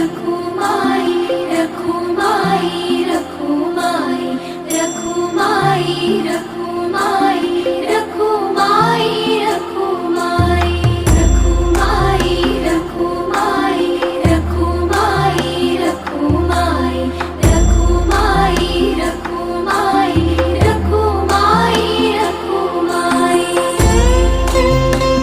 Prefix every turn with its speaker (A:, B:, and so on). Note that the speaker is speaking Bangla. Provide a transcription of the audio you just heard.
A: रखो माई रखो माई